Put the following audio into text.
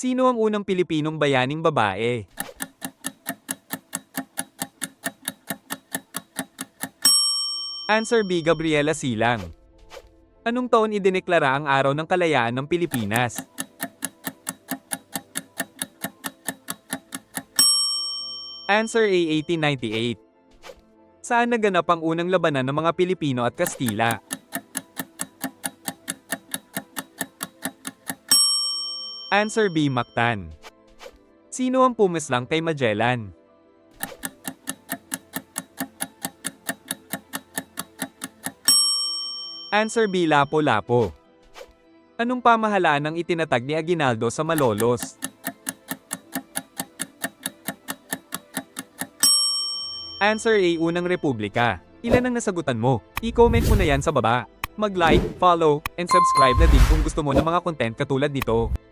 Sino ang unang Pilipinong bayaning babae? Answer B. Gabriela Silang. Anong taon idineklara ang Araw ng Kalayaan ng Pilipinas? Answer A. 1898. Saan naganap ang unang labanan ng mga Pilipino at Kastila? Answer B. Mactan. Sino ang pumaslang kay Magellan? Answer B. Lapo-Lapo. Anong pamahalaan ang itinatag ni Aguinaldo sa Malolos? Answer A. Unang Republika. Ilan ang nasagutan mo? I-comment mo na yan sa baba. Mag-like, follow, and subscribe na din kung gusto mo ng mga content katulad nito.